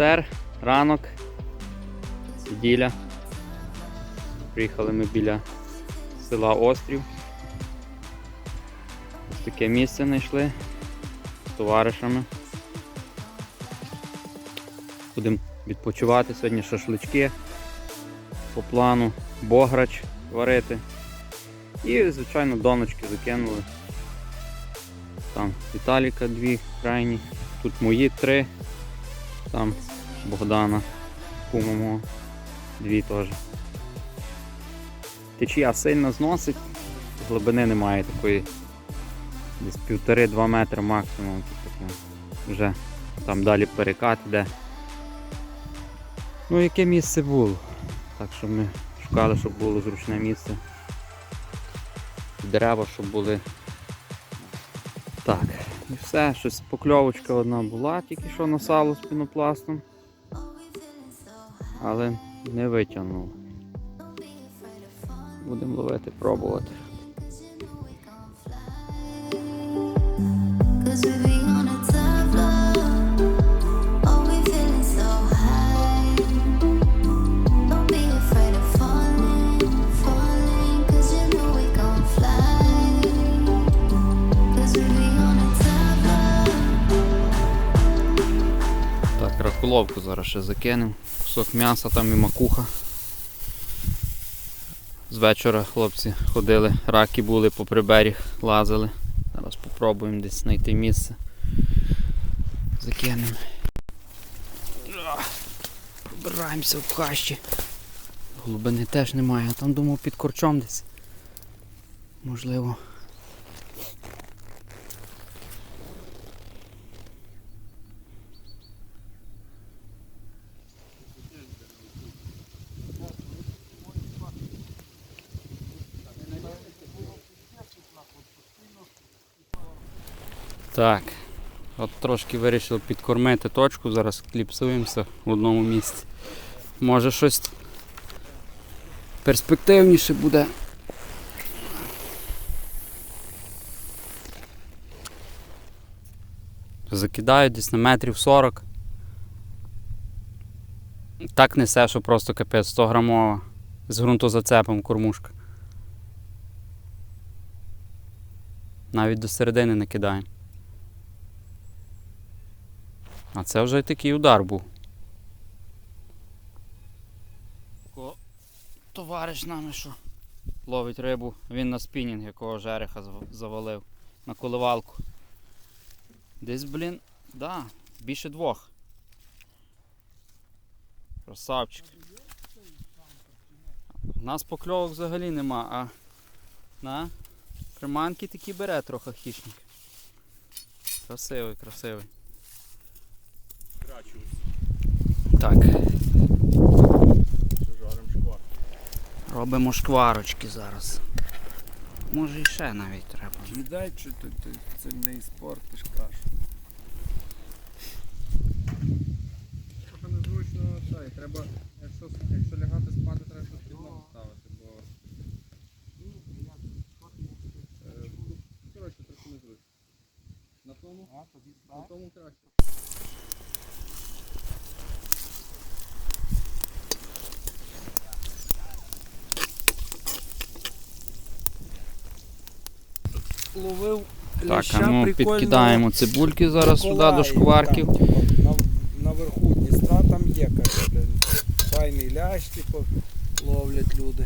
привіт. Ранок, неділя. Приїхали ми біля села Острів. Ось таке місце знайшли з товаришами. Будемо відпочивати сьогодні шашлички по плану, бограч варити. І, звичайно, доночки закинули. Там Віталіка дві крайні, тут мої три, там Богдана, кума мого, дві теж. Течія сильно зносить, глибини немає такої. Десь півтори-два метри максимум. Таке. Вже там далі перекат іде. Ну яке місце було? Так що ми шукали, щоб було зручне місце. Дерева, щоб були так, і все, щось покльовочка одна була, тільки що на сало з пінопластом. Але не витягнув. Будемо ловити, пробувати. Cause we be on a top floor. Oh, we feeling so high. Don't be afraid of falling, falling. Cause you know we gon' fly. Cause we be on a top floor. Так, ракуловку зараз ще закинемо. Кусок м'яса там і макуха. З вечора хлопці ходили, раки були по приберіг, лазили. Зараз спробуємо десь знайти місце. Закинемо. Пробираємося в хащі. Глибини теж немає, а там думав під корчом десь. Можливо. Так. От трошки вирішив підкормити точку, зараз кліпсуємося в одному місці. Може щось перспективніше буде. Закидаю десь на метрів 40. Так несе, що просто капець 100 грамова з ґрунтозацепом кормушка. Навіть до середини не кидаємо. А це вже такий удар був. Товариш нами що ловить рибу, він на спінінг, якого жереха завалив на коливалку. Десь, блін, да, більше двох. Красавчик. У нас покльовок взагалі нема, а на приманки такі бере трохи хищник. Красивий, красивий. Так, Жарим робимо шкварочки зараз. Може і ще навіть треба. Кидай, що ти, ти це не іспортиш кашу. Трохи незручно цей, треба, якщо, якщо лягати спати, треба щось під ноги ставити, бо. Е, Коротше, трохи незручно. На тому? На тому краще. Ловив Так, а ну підкидаємо цибульки зараз сюди до шкварків. Там, на, наверху Дністра там є, каже, файний лящ, типу, ловлять люди.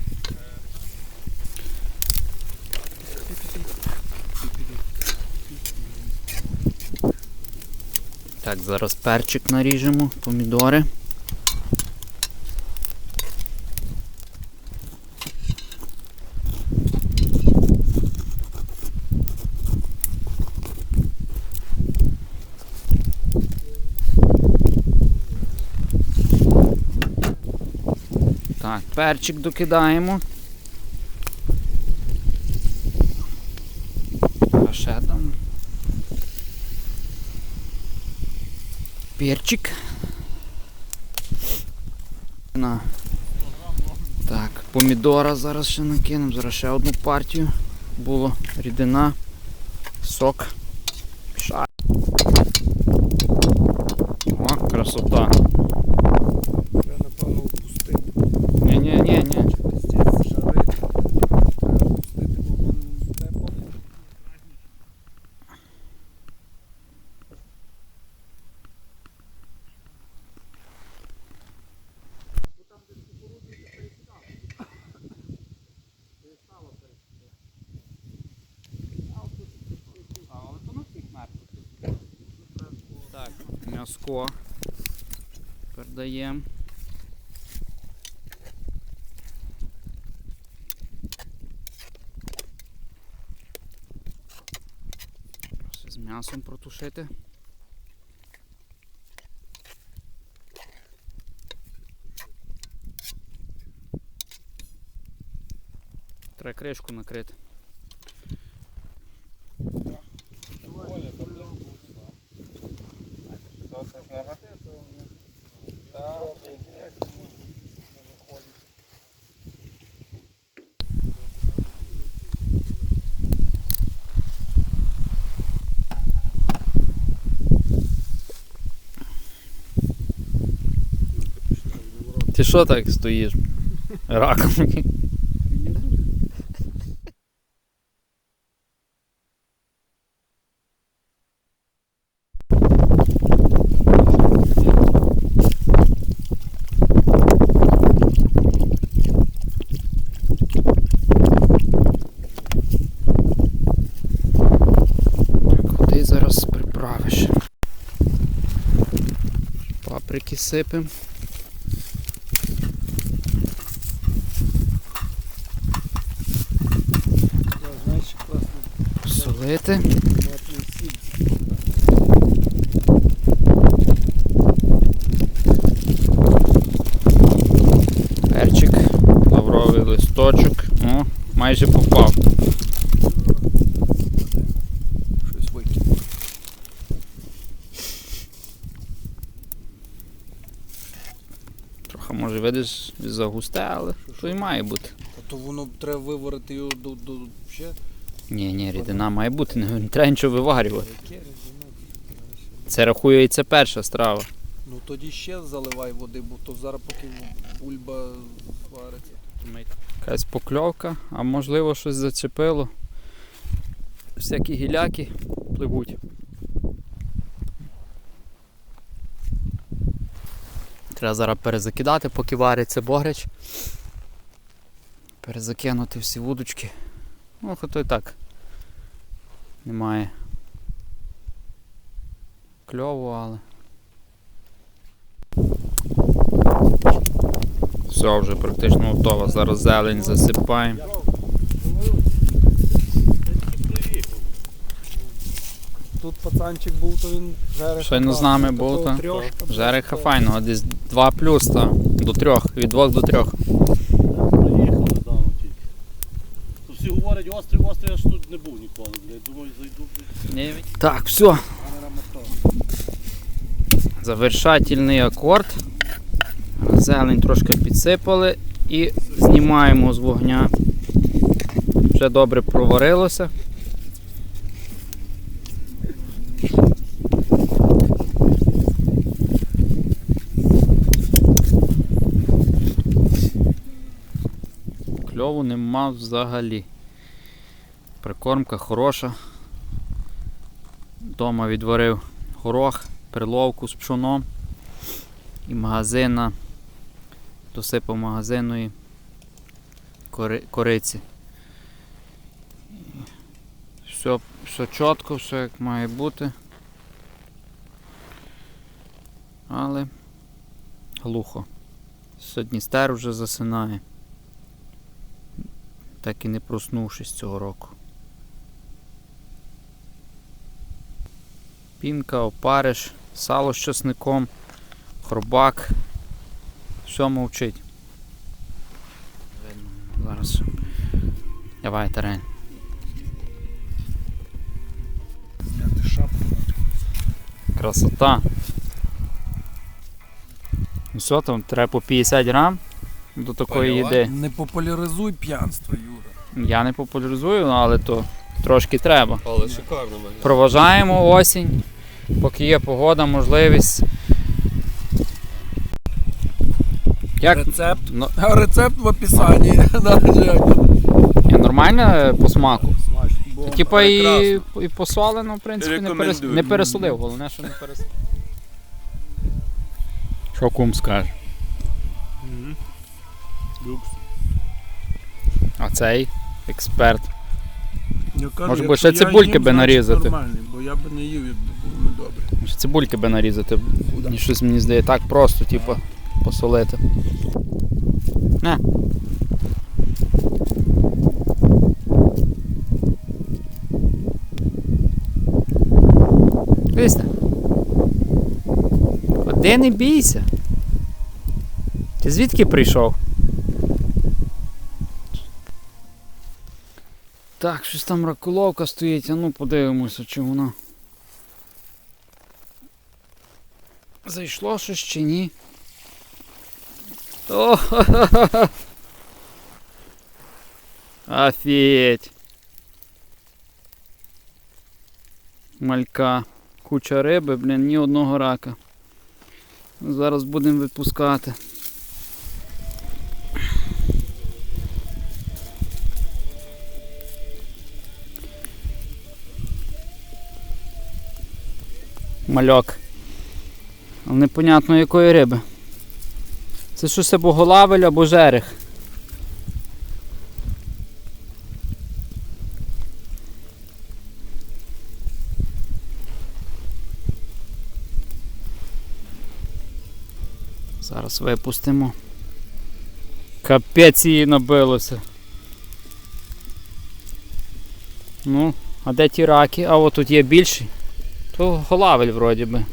Так, зараз перчик наріжемо, помідори. Так, перчик докидаємо. А ще там. Перчик. Так, помідора зараз ще накинемо, зараз ще одну партію. Було рідина, сок. Ша. О, красота. Треба, напевно, опустити. Ні, ні, ні, ні. Пиздець, жарить. Треба опустити, бо воно тепло. Так, м'яско передаємо. З м'ясом протушити. Треба кришку накрити. Ти що так стоїш? Раком. Зараз приправиш? Паприки сипем. Солити. Перчик, лавровий листочок. О, майже попав. Щось викинув. Трохи може видиш загусте, але то і має бути. А то воно треба виварити його до, до ще. Ні, ні, рідина має бути, не, треба нічого виварювати. Це рахується перша страва. Ну тоді ще заливай води, бо то зараз поки бульба звариться. Якась покльовка, а можливо щось зачепило. Всякі гіляки пливуть. Треба зараз перезакидати, поки вариться богрич. Перезакинути всі вудочки. Ну, хото і так. Немає кльову, але. Все, вже практично готово. Зараз зелень засипаємо. Тут пацанчик був, то він жереха. Щойно з нами був, трьошка, Жереха файного, десь 2 плюс, та, до 3, від 2 до 3. Всі говорять, острів, острів, я ж тут не був ніколи. блядь. Думаю, зайду. Так, все. Завершательний акорд. Зелень трошки підсипали і знімаємо з вогня. Вже добре проварилося. Кльову нема взагалі. Прикормка хороша. Дома відварив горох, перловку з пшоном і магазина. Досипав магазиної кори, кориці. Все, все чітко, все як має бути. Але глухо. Сьогодні стер вже засинає. Так і не проснувшись цього року. Пінка, опариш, сало з часником, хробак. Все мовчить. Видно. Зараз. Давай, терен. Зняти шапку. Красота. Ну що там, треба по 50 грам до такої їди. Не популяризуй п'янство, Юра. Я не популяризую, але то трошки треба. Але шикарно. Проважаємо осінь. Поки є погода, можливість. Як? Рецепт. Ну, Рецепт в описанні. Нормально е, по смаку. Типа і, і посолено, в принципі, не, перес... Не пересолив, головне, що не пересолив. Що кум скаже? Люкс. А цей експерт. Я кажу, Може, бо якщо ще я цибульки їм, би значить нарізати. Нормальний, бо я б не їв, якби було недобре. Може, цибульки би нарізати. Мені щось мені здає так просто, типу, посолити. Не. Висне. Ходи не бійся. Ти звідки прийшов? Так, щось там ракуловка стоїть, а ну подивимося, чи вона. Зайшло щось чи ні? О, Офігеть. Малька. Куча риби, блін, ні одного рака. Зараз будемо випускати. Мальок. Але непонятно якої риби. Це щось або голавель, або жерех. Зараз випустимо. Капець її набилося. Ну, а де ті раки? А от тут є більший. То голавель вроді би.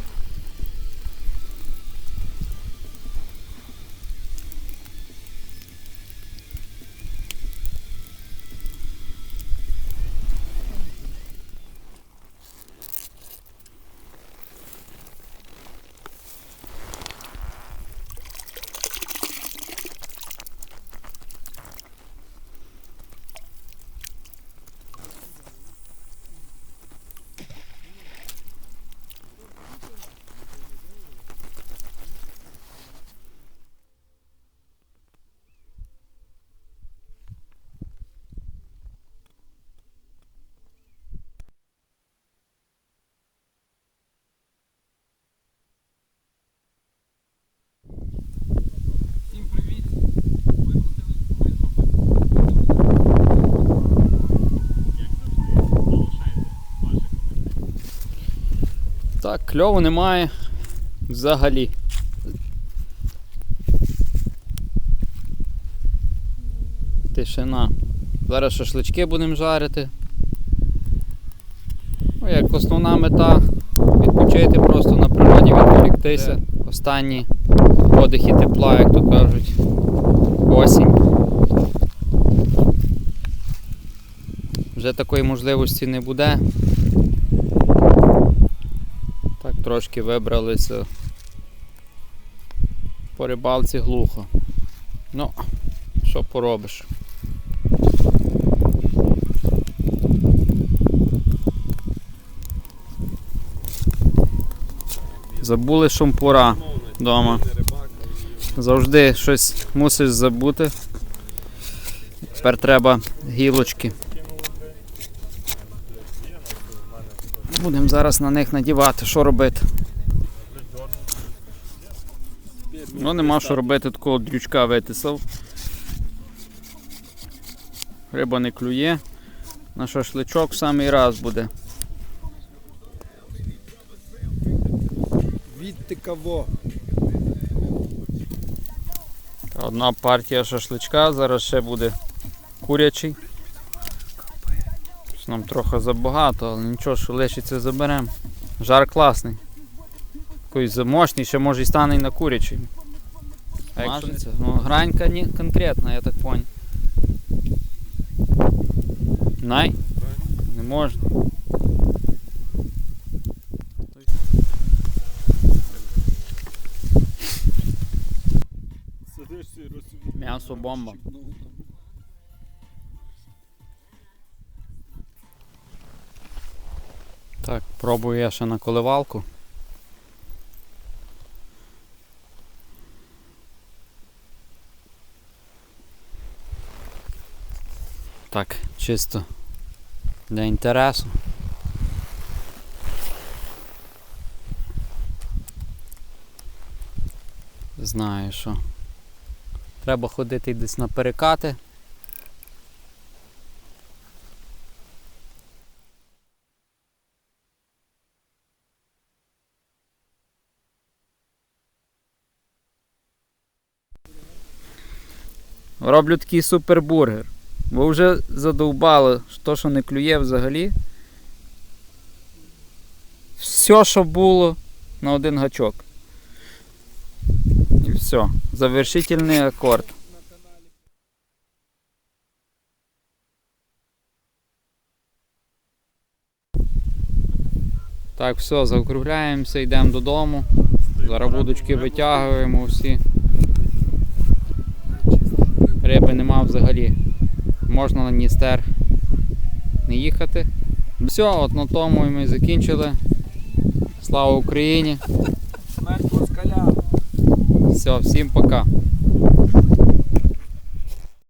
Кльову немає взагалі. Тишина. Зараз шашлички будемо жарити. Ну, як основна мета відпочити просто на природі, відволіктися. Останні подихи тепла, як то кажуть. Осінь. Вже такої можливості не буде. Так трошки вибралися по рибалці глухо. Ну, що поробиш? Забули шампура вдома. Завжди щось мусиш забути. Тепер треба гілочки. Будемо зараз на них надівати, що робити. Ну нема що робити, такого дрючка витисав. Риба не клює. На шашличок в самий раз буде. Відти кого? Одна партія шашличка, зараз ще буде курячий. Нам трохи забагато, але нічого, що лишиться заберемо. Жар класний. Такий замощний, ще може і стане і на курячий. А якщо? Ну, гранька не конкретна, я так понял. Най? Не можна. М'ясо бомба. Так, пробую я ще на коливалку. Так, чисто для інтересу. Знаю, що треба ходити десь на перекати. Роблю такий супербургер. Бо вже задовбало то, що не клює взагалі. Все, що було на один гачок. І все. Завершительний акорд. Так, все, заокругляємося, йдемо додому. Зараз вудочки витягуємо всі. Риби нема взагалі. Можна на Дністер не їхати. Все, от на тому і ми закінчили. Слава Україні! Смерть москаля. Все, всім пока.